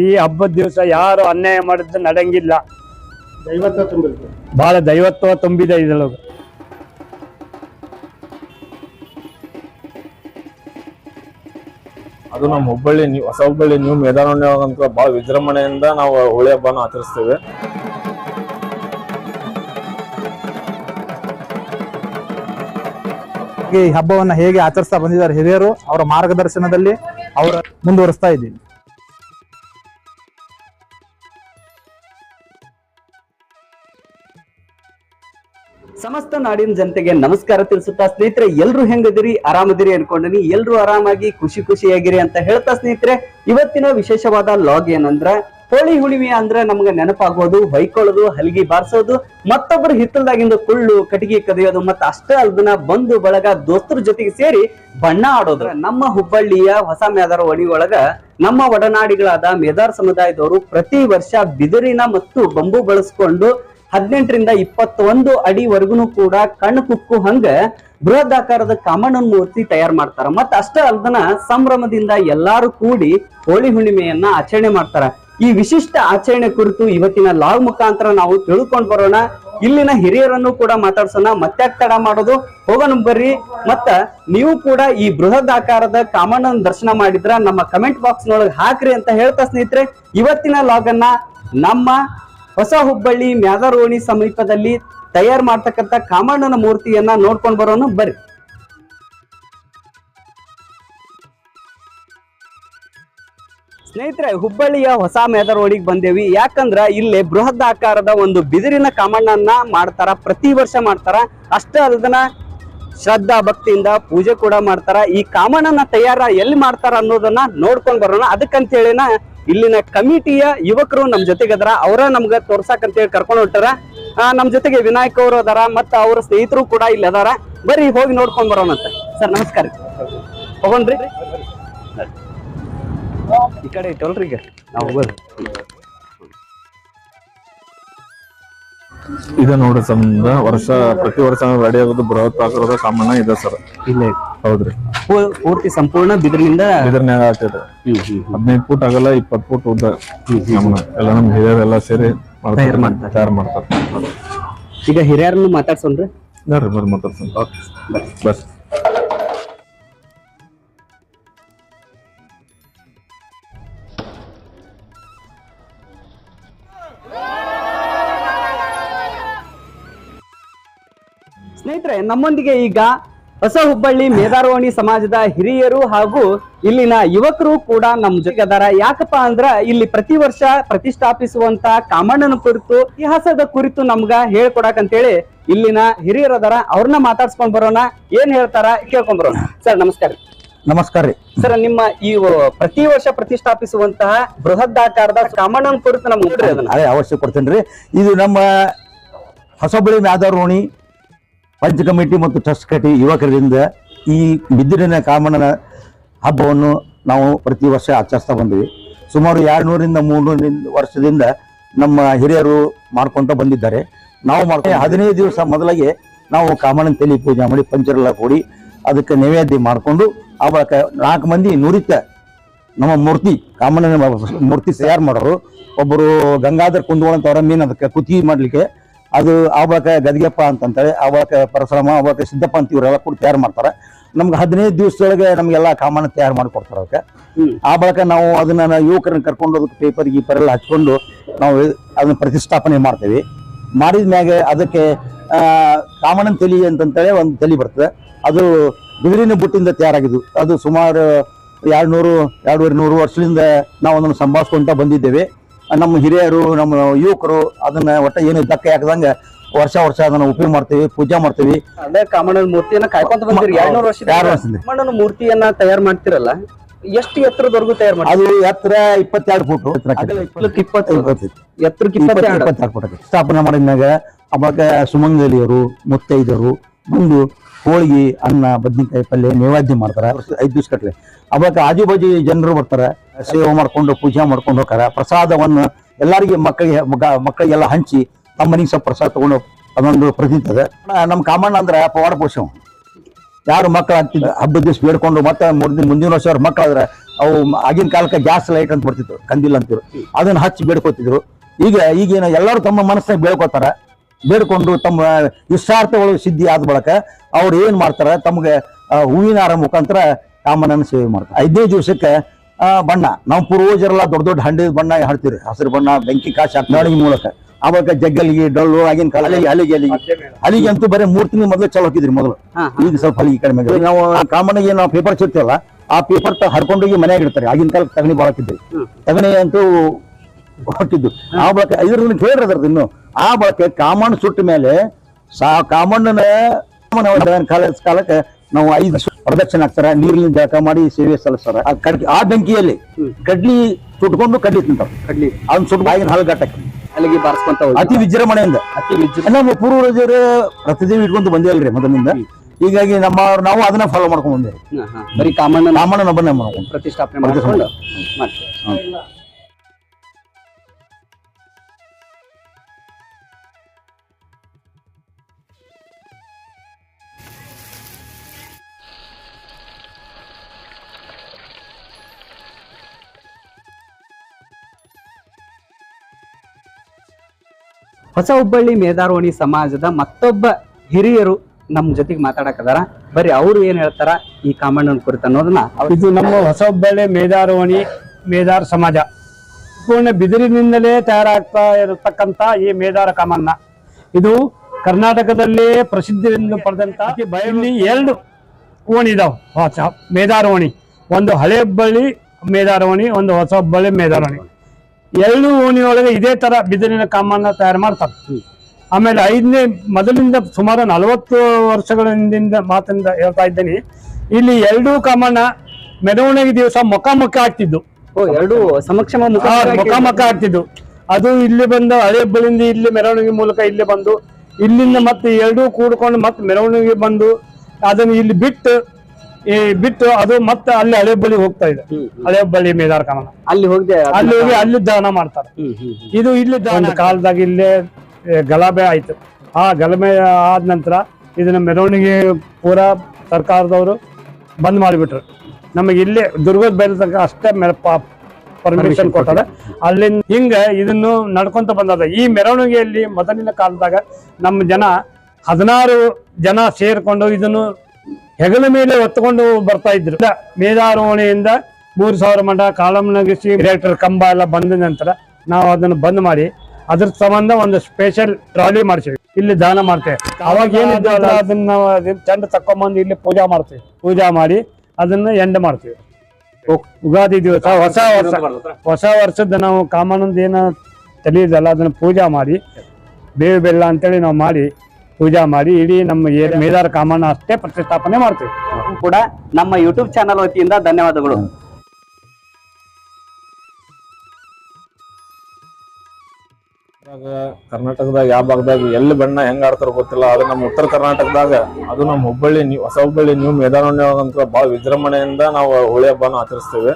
ಈ ಹಬ್ಬದ ದಿವಸ ಯಾರು ಅನ್ಯಾಯ ಮಾಡಿದ್ದು ನಡೆಯಂಗಿಲ್ಲ ದೈವತ್ವ ತುಂಬಿರುತ್ತೆ. ಬಹಳ ದೈವತ್ವ ತುಂಬಿದೆ ಇದ್ರೊಳಗ. ಅದು ನಮ್ಮ ಹುಬ್ಬಳ್ಳಿ ನೀವು ಹೊಸ ಹುಬ್ಬಳ್ಳಿ ನ್ಯೂ ಮೇದಾರಣ್ಯವಾಗಂತ ಬಹಳ ವಿಜೃಂಭಣೆಯಿಂದ ನಾವು ಹೋಳಿ ಹಬ್ಬನ ಆಚರಿಸ್ತೇವೆ. ಈ ಹಬ್ಬವನ್ನ ಹೇಗೆ ಆಚರಿಸ್ತಾ ಬಂದಿದ್ದಾರೆ ಹಿರಿಯರು ಅವರ ಮಾರ್ಗದರ್ಶನದಲ್ಲಿ ಅವರ ಮುಂದುವರಿಸ್ತಾ ಇದ್ದೀವಿ. ಸಮಸ್ತ ನಾಡಿನ ಜನತೆಗೆ ನಮಸ್ಕಾರ ತಿಳಿಸುತ್ತಾ ಸ್ನೇಹಿತರೆ, ಎಲ್ರು ಹೆಂಗದಿರಿ ಆರಾಮದಿರಿ ಅನ್ಕೊಂಡಿನಿ. ಎಲ್ರು ಆರಾಮಾಗಿ, ಖುಷಿ ಖುಷಿಯಾಗಿರಿ ಅಂತ ಹೇಳ್ತಾ ಸ್ನೇಹಿತರೆ, ಇವತ್ತಿನ ವಿಶೇಷವಾದ ಲಾಗ್ ಏನಂದ್ರ, ಹೋಳಿ ಹುಣ್ಣಿಮೆ ಅಂದ್ರೆ ನಮ್ಗೆ ನೆನಪಾಗೋದು, ಹೊಯ್ಕೊಳ್ಳೋದು, ಹಲಗಿ ಬಾರಿಸೋದು ಮತ್ತೊಬ್ಬರು ಹಿತ್ತಲ್ದಾಗಿಂದ ಕುಳ್ಳು ಕಟಿಗೆ ಕದಿಯೋದು, ಮತ್ತ ಅಷ್ಟೇ ಅಲ್ದನ ಬಂಧು ಬಳಗ ದೋಸ್ತರ ಜೊತೆಗೆ ಸೇರಿ ಬಣ್ಣ ಆಡೋದ್ರ ನಮ್ಮ ಹುಬ್ಬಳ್ಳಿಯ ಹೊಸ ಮೇದಾರ ಒಣಿ ನಮ್ಮ ಒಡನಾಡಿಗಳಾದ ಮೇದಾರ್ ಸಮುದಾಯದವರು ಪ್ರತಿ ವರ್ಷ ಬಿದಿರಿನ ಮತ್ತು ಬಂಬು ಬಳಸ್ಕೊಂಡು ಹದಿನೆಂಟರಿಂದ ಇಪ್ಪತ್ತೊಂದು ಅಡಿವರೆಗೂ ಕೂಡ ಕಣ್ಣು ಕುಕ್ಕು ಹಂಗ ಬೃಹತ್ ಆಕಾರದ ಕಾಮಣ್ಣನ ಮೂರ್ತಿ ತಯಾರು ಮಾಡ್ತಾರ. ಮತ್ತ ಅಷ್ಟೇ ಅಲ್ದನ ಸಂಭ್ರಮದಿಂದ ಎಲ್ಲಾರು ಕೂಡಿ ಹೋಳಿ ಹುಣ್ಣಿಮೆಯನ್ನ ಆಚರಣೆ ಮಾಡ್ತಾರ. ಈ ವಿಶಿಷ್ಟ ಆಚರಣೆ ಕುರಿತು ಇವತ್ತಿನ ಲಾಗ್ ಮುಖಾಂತರ ನಾವು ತಿಳ್ಕೊಂಡ್ ಬರೋಣ. ಇಲ್ಲಿನ ಹಿರಿಯರನ್ನು ಕೂಡ ಮಾತಾಡ್ಸೋಣ. ಮತ್ತೆ ತಡ ಮಾಡೋದು? ಹೋಗೋಣ ಬರ್ರಿ. ಮತ್ತ ನೀವು ಕೂಡ ಈ ಬೃಹದ್ ಆಕಾರದ ಕಾಮಣ್ಣನ ದರ್ಶನ ಮಾಡಿದ್ರ ನಮ್ಮ ಕಮೆಂಟ್ ಬಾಕ್ಸ್ ನೊಳಗೆ ಹಾಕ್ರಿ ಅಂತ ಹೇಳ್ತಾ ಸ್ನೇಹಿತರೆ, ಇವತ್ತಿನ ಲಾಗ್ ಅನ್ನ ನಮ್ಮ ಹೊಸ ಹುಬ್ಬಳ್ಳಿ ಮ್ಯಾದರೋಣಿ ಸಮೀಪದಲ್ಲಿ ತಯಾರು ಮಾಡ್ತಕ್ಕಂತ ಕಾಮಣ್ಣನ ಮೂರ್ತಿಯನ್ನ ನೋಡ್ಕೊಂಡು ಬರೋಣ, ಬರ್ರಿ. ಸ್ನೇಹಿತರೆ, ಹುಬ್ಬಳ್ಳಿಯ ಹೊಸ ಮೇದರೋಡಿಗೆ ಬಂದೇವಿ. ಯಾಕಂದ್ರ ಇಲ್ಲಿ ಬೃಹತ್ ಆಕಾರದ ಒಂದು ಬಿದಿರಿನ ಕಾಮಣ್ಣನ್ನ ಮಾಡ್ತಾರ, ಪ್ರತಿ ವರ್ಷ ಮಾಡ್ತಾರ. ಅಷ್ಟೇ ಅಲ್ದನ ಶ್ರದ್ಧಾ ಭಕ್ತಿಯಿಂದ ಪೂಜೆ ಕೂಡ ಮಾಡ್ತಾರ. ಈ ಕಾಮಣ್ಣನ ತಯಾರ ಎಲ್ಲಿ ಮಾಡ್ತಾರ ಅನ್ನೋದನ್ನ ನೋಡ್ಕೊಂಡ್ ಬರೋಣ. ಅದಕ್ಕಂತ ಹೇಳಿನ ಇಲ್ಲಿನ ಕಮಿಟಿಯ ಯುವಕರು ನಮ್ ಜೊತೆಗೆ ಅದಾರ. ಅವರ ನಮ್ಗ ತೋರ್ಸಾಕ್ ಅಂತೇಳಿ ಕರ್ಕೊಂಡು ಹೊಂಟಾರ. ನಮ್ಮ ನಮ್ ಜೊತೆಗೆ ವಿನಾಯಕ್ ಅವರು ಅದಾರ ಮತ್ತ ಅವ್ರ ಸ್ನೇಹಿತರು ಕೂಡ ಇಲ್ಲಿ ಅದಾರ. ಬರ್ರಿ, ಹೋಗಿ ನೋಡ್ಕೊಂಡ್ ಬರೋಣ ಅಂತ. ಸರ್, ನಮಸ್ಕಾರ ಹೋಗೋಣ್ರಿ. ಈ ಕಡೆ ಇಟ್ಟವಲ್ರಿ ಈಗ? ನಾವು ಹೋಗೋದು. ಇದೆ ನೋಡ್ರಿ ಸಂಬಂಧ ವರ್ಷ ಪ್ರತಿ ವರ್ಷ ರೆಡಿ ಆಗೋದು ಬೃಹತ್ ಆಕಾರದ ಸಾಮಾನ್ಯ ಇದೆ ಸರ್. ಇಲ್ಲೇ. ಹೌದ್ರಿ. ಪೂ- ಪೂರ್ತಿ ಸಂಪೂರ್ಣ ಬಿದಿರಿನಿಂದ ಇದ್ರನ್ಯಾಗ ಆಗ್ತೈತೆ. ಹದಿನೈದು ಫೂಟ್ ಆಗಲ್ಲ ಇಪ್ಪತ್ತು ಫೂಟ್ ಉದ್ದ ಎಲ್ಲ ನಮ್ ಹಿರಿಯರೆಲ್ಲ ಸೇರಿ ತಯಾರ್ ಮಾಡ್ತಾರೆ. ತಯಾರು ಮಾಡ್ತಾರೆ. ಈಗ ಹಿರಿಯರನ್ನು ಮಾತಾಡ್ಸೋಣ್ರಿ. ನೋಡ್ರಿ ಬರ್ರಿ ಮಾತಾಡ್ಸೋಣ. ಬಸ್ ಸ್ನೇಹಿತರೆ ನಮ್ಮೊಂದಿಗೆ ಈಗ ಹೊಸ ಹುಬ್ಬಳ್ಳಿ ಮೇಧಾರವಾಣಿ ಸಮಾಜದ ಹಿರಿಯರು ಹಾಗೂ ಇಲ್ಲಿನ ಯುವಕರು ಕೂಡ ನಮ್ಮ ಜೊತೆ ಅದಾರ ಯಾಕಪ್ಪ ಅಂದ್ರ ಇಲ್ಲಿ ಪ್ರತಿ ವರ್ಷ ಪ್ರತಿಷ್ಠಾಪಿಸುವಂತ ಕಾಮಣ್ಣನ ಕುರಿತು ಇತಿಹಾಸದ ಕುರಿತು ನಮ್ಗ ಹೇಳ್ಕೊಡಕ್ ಅಂತೇಳಿ ಇಲ್ಲಿನ ಹಿರಿಯರು ಅದಾರ ಅವ್ರನ್ನ ಮಾತಾಡ್ಸ್ಕೊಂಡ್ ಬರೋಣ. ಏನ್ ಹೇಳ್ತಾರ ಕೇಳ್ಕೊಂಡ್ ಬರೋಣ. ಸರ್ ನಮಸ್ಕಾರ. ನಮಸ್ಕಾರ ರೀ. ಸರ್ ನಿಮ್ಮ ಈ ಪ್ರತಿ ವರ್ಷ ಪ್ರತಿಷ್ಠಾಪಿಸುವಂತಹ ಬೃಹದಾಕಾರದ ಕಾಮಣ್ಣನ ಕುರಿತು ನಮ್ಗೆ ಅದೇ ಅವಶ್ಯ ಕೊಡ್ತೇನೆ ರೀ. ಇದು ನಮ್ಮ ಹೊಸಬಳಿ ಮ್ಯಾದಾರೋಣಿ ಪಂಚ ಕಮಿಟಿ ಮತ್ತು ಟ್ರಸ್ಟ್ ಕಟಿ ಯುವಕರಿಂದ ಈ ಬಿದಿರಿನ ಕಾಮಣ್ಣನ ಹಬ್ಬವನ್ನು ನಾವು ಪ್ರತಿ ವರ್ಷ ಆಚರಿಸ್ತಾ ಬಂದ್ವಿ. ಸುಮಾರು ಎರಡ್ನೂರಿಂದ ಮೂರ್ನೂರಿಂದ ವರ್ಷದಿಂದ ನಮ್ಮ ಹಿರಿಯರು ಮಾಡ್ಕೊಂತ ಬಂದಿದ್ದಾರೆ. ನಾವು ಮಾಡ್ಕೊಂಡು ಹದಿನೈದು ದಿವಸ ಮೊದಲಾಗಿ ನಾವು ಕಾಮಣ್ಣನ ತಲೆ ಪೂಜೆ ಮಾಡಿ ಪಂಚರೆಲ್ಲ ಕೂಡಿ ಅದಕ್ಕೆ ನೈವೇದ್ಯ ಮಾಡಿಕೊಂಡು ಆ ಬಳಿಕ ನಾಲ್ಕು ಮಂದಿ ನುರಿತ ನಮ್ಮ ಮೂರ್ತಿ, ಕಾಮಣ್ಣನ ಮೂರ್ತಿ ತಯಾರು ಮಾಡೋರು. ಒಬ್ಬರು ಗಂಗಾಧರ್ ಕುಂದಗೋಳ ಮೀನ್ ಅದಕ್ಕೆ ಕುತ್ತಿಗೆ ಮಾಡ್ಲಿಕ್ಕೆ ಅದು ಆ ಬಳಿಕ ಗದಿಗೆಪ್ಪ ಅಂತಂತೇಳಿ ಆ ಬಳಿಕ ಪರಶುರಾಮ ಆ ಬಳಿಕ ಸಿದ್ದಪ್ಪ ಅಂತ ಇವರೆಲ್ಲ ಕೂಡ ತಯಾರು ಮಾಡ್ತಾರೆ. ನಮ್ಗೆ ಹದಿನೈದು ದಿವಸದೊಳಗೆ ನಮಗೆಲ್ಲ ಕಾಮಾನು ತಯಾರು ಮಾಡಿಕೊಡ್ತಾರೆ ಅದಕ್ಕೆ ಆ ಬಳಿಕ ನಾವು ಅದನ್ನ ಯುವಕರನ್ನ ಕರ್ಕೊಂಡು ಅದಕ್ಕೆ ಪೇಪರ್ ಗೀಪರ್ ಎಲ್ಲ ಹಚ್ಕೊಂಡು ನಾವು ಅದನ್ನ ಪ್ರತಿಷ್ಠಾಪನೆ ಮಾಡ್ತೇವೆ. ಮಾಡಿದ ಮ್ಯಾಗೆ ಅದಕ್ಕೆ ಆ, ಕಾಮಣ್ಣನ ತಲಿ ಅಂತಂತೇಳಿ ಒಂದು ತಲಿ ಬರ್ತದೆ. ಅದು ಬಿದಿರಿನ ಬುಟ್ಟಿಂದ ತಯಾರಾಗಿದ್ದು. ಅದು ಸುಮಾರು ಎರಡು ನೂರು ಎರಡೂವರೆ ನೂರು ವರ್ಷದಿಂದ ನಾವು ಅದನ್ನು ಸಂಭಾಳಿಸ್ಕೊಂತ ಬಂದಿದ್ದೇವೆ. ನಮ್ಮ ಹಿರಿಯರು ನಮ್ಮ ಯುವಕರು ಅದನ್ನ ಒಟ್ಟ ಏನು ಧಕ್ಕೆ ಹಾಕದಂಗ ವರ್ಷ ವರ್ಷ ಅದನ್ನ ಉಪಯೋಗ ಮಾಡ್ತೀವಿ ಪೂಜೆ ಮಾಡ್ತೀವಿ. ಅದೇ ಕಾಮಣ್ಣನ ಮೂರ್ತಿಯನ್ನ ಕಾಯ್ಕೊಂತ ಬಂದಿರಿ. ಎರಡ್ನೂರು ವರ್ಷ ಕಾಮಣ್ಣನ ಮೂರ್ತಿಯನ್ನ ತಯಾರು ಮಾಡ್ತಿರಲ್ಲ ಎಷ್ಟು ಎತ್ತರದವರೆಗೂ ತಯಾರು ಮಾಡಿ ಅದು ಎತ್ತರ ಇಪ್ಪತ್ತೆರಡು ಫುಟ್. ಇಪ್ಪತ್ತು. ಎತ್ತರಕ್ಕೆ ಇಪ್ಪತ್ತೆರಡು. ಫೂಟ್. ಸ್ಥಾಪನೆ ಮಾಡಿದ್ಮ್ಯಾಗ ಅವಾಗ ಸುಮಂಗಲಿಯರು ಮುತ್ತೈದರು ಬಂದು ಹೋಳಿಗೆ, ಅನ್ನ, ಬದ್ನಿಕಾಯಿ ಪಲ್ಯ ನೈವೇದ್ಯ ಮಾಡ್ತಾರೆ. ಐದು ದಿವಸ ಕಟ್ಲೆ ಅವಾಗ ಆಜು ಬಾಜು ಜನರು ಬರ್ತಾರೆ. ಸೇವೆ ಮಾಡ್ಕೊಂಡು, ಪೂಜೆ ಮಾಡ್ಕೊಂಡು ಹೋಗ್ತಾರೆ. ಪ್ರಸಾದವನ್ನು ಎಲ್ಲರಿಗೆ ಮಕ್ಕಳಿಗೆ ಮಕ್ಕಳಿಗೆಲ್ಲ ಹಂಚಿ, ತಮ್ಮ ಸ್ವಲ್ಪ ಪ್ರಸಾದ ತಗೊಂಡು ಅದೊಂದು ಪ್ರತಿನಿತ್ಯದ ನಮ್ಮ ಕಾಮಣ್ಣ ಅಂದ್ರೆ ಪವಾಡ ಪುರುಷ ಯಾರು ಮಕ್ಕಳು ಆಗ್ತಿದ್ದ ಹಬ್ಬದ ದಿವಸ ಬೇಡ್ಕೊಂಡು ಮತ್ತೆ ಮುಂದಿನ ವರ್ಷ ಅವ್ರ ಮಕ್ಕಳಾದ್ರೆ ಅವು ಆಗಿನ ಕಾಲಕ್ಕೆ ಗ್ಯಾಸ್ ಲೈಟ್ ಅಂತ ಬರ್ತಿತ್ತು, ಕಂದಿಲ್ಲ ಅಂತಿರು ಅದನ್ನ ಹಚ್ಚಿ ಬೇಡ್ಕೋತಿದ್ರು. ಈಗ, ಈಗೇನು ಎಲ್ಲರೂ ತಮ್ಮ ಮನಸ್ಸಿನಾಗ ಬೇಡ್ಕೋತಾರ. ಬೇಡ್ಕೊಂಡು ತಮ್ಮ ನಿಸ್ವಾರ್ಥಗಳು ಸಿದ್ಧಿ ಆದ ಬಳಕ ಅವ್ರು ಏನ್ ಮಾಡ್ತಾರ? ತಮ್ಗೆ ಆ, ಹೂವಿನ ಹಾರ ಮುಖಾಂತರ ಕಾಮಣ್ಣನ ಸೇವೆ ಮಾಡ್ತಾರೆ. ಐದನೇ ದಿವಸಕ್ಕೆ ಆ, ಬಣ್ಣ. ನಾವು ಪೂರ್ವಜರೆಲ್ಲ ದೊಡ್ಡ ದೊಡ್ಡ ಹಂಡಿ ಬಣ್ಣ ಹಾಡ್ತೀವಿ ಹಸಿರು ಬಣ್ಣ ಬೆಂಕಿ ಕಾಶಿ ಹಾಕಿ ಮೂಲಕ. ಅವಾಗ ಜಗ್ಗಲಿಗೆ ಡೊಳ್ಳು ಆಗಿನ ಕಾಲ ಅಲಿಗೆ ಅಲಿಗೆ ಅಲಿಗೆ ಅಂತೂ ಬರೀ ಮೂರ್ ತಿಂಗಳು ಮೊದಲು ಚಲೋ ಹಾಕಿದ್ರಿ ಮೊದಲು. ಈಗ ಸ್ವಲ್ಪ ಹಲಿಗೆ ಕಡಿಮೆ. ನಾವು ಕಾಮನ್ ಆಗಿ ನಾವು ಪೇಪರ್ ಚಿರ್ತೀವಲ್ಲ ಆ ಪೇಪರ್ ತ ಹರ್ಕೊಂಡೋಗಿ ಮನೆಯಾಗಿರ್ತಾರೆ ಆಗಿನ ಕಾಲಕ್ಕೆ ತಗಣಿ ಬಾಳಕಿದ್ರಿ ತಗಣಿ ಅಂತೂ ಹೊಟ್ಟಿದ್ದು ಆ ಬಳಕ ಇದ್ರದ್ದು ಕೇಳ್ರಿ ಅದ್ರದ್ದು ಇನ್ನು. ಆ ಬಳಕೆ ಕಾಮಣ್ಣ ಸುಟ್ಟ ಮೇಲೆ ಸಾ ಕಾಮಣ್ಣನ ಕಾಮಣ್ಣ ಕಾಲ ಕಾಲಕ್ಕೆ ನಾವು ಐದು ಪ್ರದಕ್ಷಿಣೆ ಹಾಕ್ತಾರ ನೀರಿನ ಜಳಕ ಮಾಡಿ ಸೇವೆ ಸಲ್ಲಿಸ್ತಾರ. ಆ ಕಡ್ಲಿ ಆ ಬೆಂಕಿಯಲ್ಲಿ ಕಡ್ಲಿ ಸುಟ್ಕೊಂಡು ಕಡ್ಲಿ ತಿಂತಾವ ಕಡ್ಲಿ ಅದನ್ನ ಸುಟ್ಟು ಬಾಯಿನ ಹಲಗಟ್ಟಕ್ಕೆ ಅಲ್ಲಿಗೆ ಬಾರಿಸ್ಕೊಂತ ಅತಿ ವಿಜೃಂಭಣೆಯಿಂದ. ಅತಿ ವಿಜೃಂಭಣೆ. ನಮ್ಮ ಪೂರ್ವಜರು ಪ್ರತಿದೇವಿ ಇಟ್ಕೊಂಡು ಬಂದೇ ಮೊದಲಿಂದ. ಹೀಗಾಗಿ ನಮ್ಮ ನಾವು ಅದನ್ನ ಫಾಲೋ ಮಾಡ್ಕೊಂಡು ಬಂದೇವೆ. ಬರೀ ಕಾಮಣ್ಣ ಕಾಮಣ್ಣನ ಒಬ್ಬನೇ ಪ್ರತಿಷ್ಠಾಪನೆ ಮಾಡ್ಕೊಂಡು ಹೊಸ ಹುಬ್ಬಳ್ಳಿ ಮೇದಾರೋಣಿ ಸಮಾಜದ ಮತ್ತೊಬ್ಬ ಹಿರಿಯರು ನಮ್ಮ ಜೊತೆಗೆ ಮಾತಾಡಕದಾರ ಬರೀ ಅವರು ಏನ್ ಹೇಳ್ತಾರ ಈ ಕಾಮಣ್ಣನ ಕುರಿತ ಅನ್ನೋದನ್ನ ಅವ್ರು ಇದು ನಮ್ಮ ಹೊಸ ಹುಬ್ಬಳ್ಳಿ ಮೇಧಾರೋಣಿ ಮೇದಾರ ಸಮಾಜ. ಪೂರ್ಣ ಬಿದಿರಿನಿಂದಲೇ ತಯಾರಾಗ್ತಾ ಇರತಕ್ಕಂತ ಈ ಮೇದಾರ ಕಾಮಣ್ಣ. ಇದು ಕರ್ನಾಟಕದಲ್ಲೇ ಪ್ರಸಿದ್ಧಿಯನ್ನು ಪಡೆದಂತ ಬಯಲಿ ಎರಡು ಓಣಿ ಇದಾವೆ. ಹೊಸ ಮೇದಾರವಣಿ ಒಂದು ಹಳೆ ಹುಬ್ಬಳ್ಳಿ ಒಂದು ಹೊಸ ಹುಬ್ಬಳ್ಳಿ ಎರಡು ಓಣಿ ಓಣಿಯೊಳಗೆ ಇದೇ ತರ ಬಿದಿರಿನ ಕಾಮನ್ನ ತಯಾರು ಮಾಡ್ತಾರೆ. ಆಮೇಲೆ ಐದನೇ ಮೊದಲಿಂದ ಸುಮಾರು ನಲವತ್ತು ವರ್ಷಗಳ ಹಿಂದಿಂದ ಮಾತಿಂದ ಹೇಳ್ತಾ ಇದ್ದೇನೆ ಇಲ್ಲಿ ಎರಡೂ ಕಾಮಣ್ಣ ಮೆರವಣಿಗೆ ದಿವಸ ಮುಖ ಮುಖ ಆಗ್ತಿದ್ದು. ಓ ಎರಡು ಸಮಕ್ಷಮ ಮುಖ ಆ, ಮುಖ ಮುಖ ಆಗ್ತಿದ್ದು. ಅದು ಇಲ್ಲಿ ಬಂದು ಹಳೆ ಬಳಿಂದ ಇಲ್ಲಿ ಮೆರವಣಿಗೆ ಮೂಲಕ ಇಲ್ಲಿ ಬಂದು ಇಲ್ಲಿಂದ ಮತ್ತೆ ಎರಡೂ ಕೂಡ್ಕೊಂಡು ಮತ್ತೆ ಮೆರವಣಿಗೆ ಬಂದು ಅದನ್ನು ಇಲ್ಲಿ ಬಿಟ್ಟು ಈ ಬಿಟ್ಟು ಅದು ಮತ್ತೆ ಅಲ್ಲಿ ಹಳೆ ಬಳಿ ಹೋಗ್ತಾ ಇದೆ. ಹಳೆ ಬಳಿ ಮೇದಾರ ಕಾಮನ ಅಲ್ಲಿ ಹೋಗಿ ಅಲ್ಲಿ ಹೋಗಿ ಅಲ್ಲಿ ದಾನ ಮಾಡ್ತಾರೆ. ಇದು ಇಲ್ಲಿ ಒಂದು ಕಾಲದಾಗ ಇಲ್ಲೇ ಗಲಭೆ ಆಯ್ತು. ಆ ಗಲಭೆ ಆದ ನಂತರ ಇದನ್ನ ಮೆರವಣಿಗೆ ಪೂರಾ ಸರ್ಕಾರದವರು ಬಂದ್ ಮಾಡಿಬಿಟ್ರು. ನಮಗೆ ಇಲ್ಲೇ ದುರ್ಗದ ಬೇರೆ ತನಕ ಅಷ್ಟೇ ಪರ್ಮಿಷನ್ ಕೊಟ್ಟಾರೆ ಅಲ್ಲಿಂದ ಹಿಂಗ ಇದನ್ನು ನಡ್ಕೊಂತ ಬಂದದ. ಈ ಮೆರವಣಿಗೆಯಲ್ಲಿ ಮೊದಲಿನ ಕಾಲದಾಗ ನಮ್ಮ ಜನ ಹದಿನಾರು ಜನ ಸೇರ್ಕೊಂಡು ಇದನ್ನು ಹೆಗಲ ಮೇಲೆ ಹೊತ್ತುಕೊಂಡು ಬರ್ತಾ ಇದ್ರು. ಮೇಧಾರೋಹಣೆಯಿಂದ ಮೂರು ಸಾವಿರ ಮಂಡ ಕಾಲಂ ನಗಿಸಿ ಡೈರೆಕ್ಟರ್ ಕಂಬ ಎಲ್ಲ ಬಂದ ನಂತರ ನಾವು ಅದನ್ನು ಬಂದ್ ಮಾಡಿ ಅದ್ರ ಸಂಬಂಧ ಒಂದು ಸ್ಪೆಷಲ್ ಟ್ರಾಲಿ ಮಾಡ್ತೀವಿ ಇಲ್ಲಿ ದಾನ ಮಾಡ್ತೇವೆ ಅವಾಗ ಏನಿದ್ದು ಅದನ್ನ ಚಂದ ತಕೊಂಬಂದು ಇಲ್ಲಿ ಪೂಜಾ ಮಾಡ್ತೀವಿ ಪೂಜಾ ಮಾಡಿ ಅದನ್ನ ಎಂಡ್ ಮಾಡ್ತೀವಿ. ಉಗಾದಿ ದಿವಸ ಹೊಸ ವರ್ಷ. ಹೊಸ ವರ್ಷದ ನಾವು ಕಾಮನಂದ ಏನ ತಿಳಿಯುದಲ್ಲ ಅದನ್ನ ಪೂಜಾ ಮಾಡಿ ಬೇವು ಬೆಲ್ಲ ಅಂತೇಳಿ ನಾವು ಮಾಡಿ ಪೂಜಾ ಮಾಡಿ ಇಡೀ ನಮ್ಮ ಏರಿಯಾ ಮೇದಾರ ಕಾಮಣ್ಣ ಅಷ್ಟೇ ಪ್ರತಿಷ್ಠಾಪನೆ ಮಾಡ್ತೀವಿ. ಕೂಡ ನಮ್ಮ ಯೂಟ್ಯೂಬ್ ಚಾನಲ್ ವತಿಯಿಂದ ಧನ್ಯವಾದಗಳು. ಕರ್ನಾಟಕದಾಗ ಯಾವ ಭಾಗದಾಗ ಎಲ್ಲಿ ಬಣ್ಣ ಹೆಂಗ್ ಆಡ್ತಾರ ಗೊತ್ತಿಲ್ಲ ಅದು ನಮ್ಮ ಉತ್ತರ ಕರ್ನಾಟಕದಾಗ ಅದು ನಮ್ಮ ಹುಬ್ಬಳ್ಳಿ ನೀವು ಹೊಸ ಹುಬ್ಬಳ್ಳಿ ನ್ಯೂ ಅಂತ ಬಹಳ ವಿಜೃಂಭಣೆಯಿಂದ ನಾವು ಹೋಳಿ ಹಬ್ಬನ ಆಚರಿಸ್ತೇವೆ.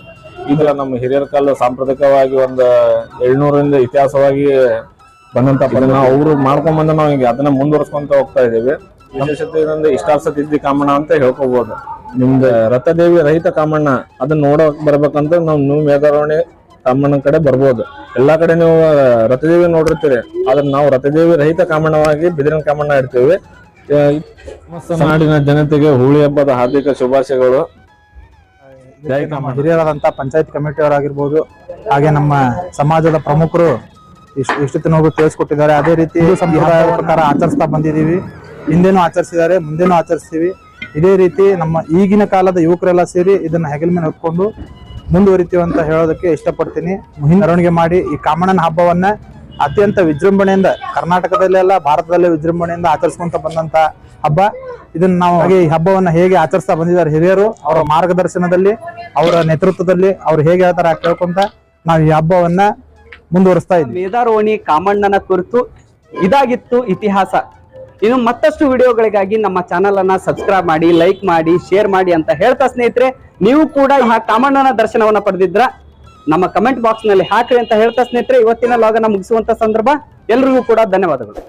ಈಗ ನಮ್ಮ ಹಿರಿಯರ ಕಾಲ ಸಾಂಪ್ರದಾಯಿಕವಾಗಿ ಒಂದು ಏಳ್ನೂರಿಂದ ಇತಿಹಾಸವಾಗಿ ಬಂದಂತ ನಾವು ಅವರು ಮಾಡ್ಕೊಂಡ್ ಬಂದ ನಾವು ಈಗ ಅದನ್ನ ಮುಂದುವರ್ಸ್ಕೊಂತ ಹೋಗ್ತಾ ಇದೀವಿ ವಿಶೇಷತೆಯಿಂದ ಇಷ್ಟಾರ್ಥ ತಿದ್ದಿ ಕಾಮಣ್ಣ ಅಂತ ಹೇಳ್ಕೋಬಹುದು ನಿಮ್ದು ರಥದೇವಿ ರಹಿತ ಕಾಮಣ್ಣ ಅದನ್ನ ನೋಡಕ್ ಬರ್ಬೇಕಂತ ನಾವು ನ್ಯೂ ಮೇದಾರಣ್ಯ ಕಾಮಣ್ಣನ ಕಡೆ ಬರ್ಬೋದು. ಎಲ್ಲಾ ಕಡೆ ನೀವು ರಥದೇವಿ ನೋಡಿರ್ತೀರಿ. ಆದ್ರೆ ನಾವು ರಥದೇವಿ ರಹಿತ ಕಾಮಣ್ಣವಾಗಿ ಬಿದಿರಿನ ಕಾಮಣ್ಣ ಇಡ್ತೀವಿ ನಾಡಿನ ಜನತೆಗೆ ಹೋಳಿ ಹಬ್ಬದ ಹಾರ್ದಿಕ ಶುಭಾಶಯಗಳು. ಹಿರಿಯರಾದಂತ ಪಂಚಾಯತ್ ಕಮಿಟಿಯವರಾಗಿರ್ಬೋದು ಹಾಗೆ ನಮ್ಮ ಸಮಾಜದ ಪ್ರಮುಖರು ಇಷ್ಟು ಇಷ್ಟೊತ್ತಿನವರೆಗೂ ತಿಳಿಸ್ಕೊಟ್ಟಿದ್ದಾರೆ ಅದೇ ರೀತಿ ಸಂಪ್ರದಾಯ ಪ್ರಕಾರ ಆಚರಿಸ್ತಾ ಬಂದಿದ್ದೀವಿ. ಹಿಂದೇನು ಆಚರಿಸಿದ್ದಾರೆ ಮುಂದೇನು ಆಚರಿಸ್ತೀವಿ. ಇದೇ ರೀತಿ ನಮ್ಮ ಈಗಿನ ಕಾಲದ ಯುವಕರೆಲ್ಲ ಸೇರಿ ಇದನ್ನ ಹೆಗಲ ಮೇಲೆ ಹೊತ್ಕೊಂಡು ಮುಂದುವರಿತೀವಿ ಅಂತ ಹೇಳೋದಕ್ಕೆ ಇಷ್ಟಪಡ್ತೀನಿ. ಮೆರವಣಿಗೆ ಮಾಡಿ ಈ ಕಾಮಣ್ಣನ ಹಬ್ಬವನ್ನ ಅತ್ಯಂತ ವಿಜೃಂಭಣೆಯಿಂದ ಕರ್ನಾಟಕದಲ್ಲೆಲ್ಲ ಭಾರತದಲ್ಲೇ ವಿಜೃಂಭಣೆಯಿಂದ ಆಚರಿಸ್ಕೊಂತ ಬಂದಂತ ಹಬ್ಬ. ಇದನ್ನ ನಾವು ಹಾಗೆ ಈ ಹಬ್ಬವನ್ನ ಹೇಗೆ ಆಚರಿಸ್ತಾ ಬಂದಿದ್ದಾರೆ ಹಿರಿಯರು ಅವರ ಮಾರ್ಗದರ್ಶನದಲ್ಲಿ ಅವರ ನೇತೃತ್ವದಲ್ಲಿ ಅವ್ರು ಹೇಗೆ ಹೇಳ್ತಾರೆ ಕೇಳ್ಕೊಂತ ನಾವು ಈ ಹಬ್ಬವನ್ನ ಮುಂದುವರಿಸ್ತಾ ಇದ್ವಿ. ವೇದಾರೋಹಣಿ ಕಾಮಣ್ಣನ ಕುರಿತು ಇದಾಗಿತ್ತು ಇತಿಹಾಸ. ಇನ್ನು ಮತ್ತಷ್ಟು ವಿಡಿಯೋಗಳಿಗಾಗಿ ನಮ್ಮ ಚಾನಲ್ ಅನ್ನ ಸಬ್ಸ್ಕ್ರೈಬ್ ಮಾಡಿ ಲೈಕ್ ಮಾಡಿ ಶೇರ್ ಮಾಡಿ ಅಂತ ಹೇಳ್ತಾ ಸ್ನೇಹಿತರೆ ನೀವು ಕೂಡ ಆ ಕಾಮಣ್ಣನ ದರ್ಶನವನ್ನ ಪಡೆದಿದ್ರ ನಮ್ಮ ಕಮೆಂಟ್ ಬಾಕ್ಸ್ನಲ್ಲಿ ಹಾಕ್ರಿ ಅಂತ ಹೇಳ್ತಾ ಸ್ನೇಹಿತರೆ ಇವತ್ತಿನ ಲಾಗನ್ನ ಮುಗಿಸುವಂತ ಸಂದರ್ಭ ಎಲ್ರಿಗೂ ಕೂಡ ಧನ್ಯವಾದಗಳು.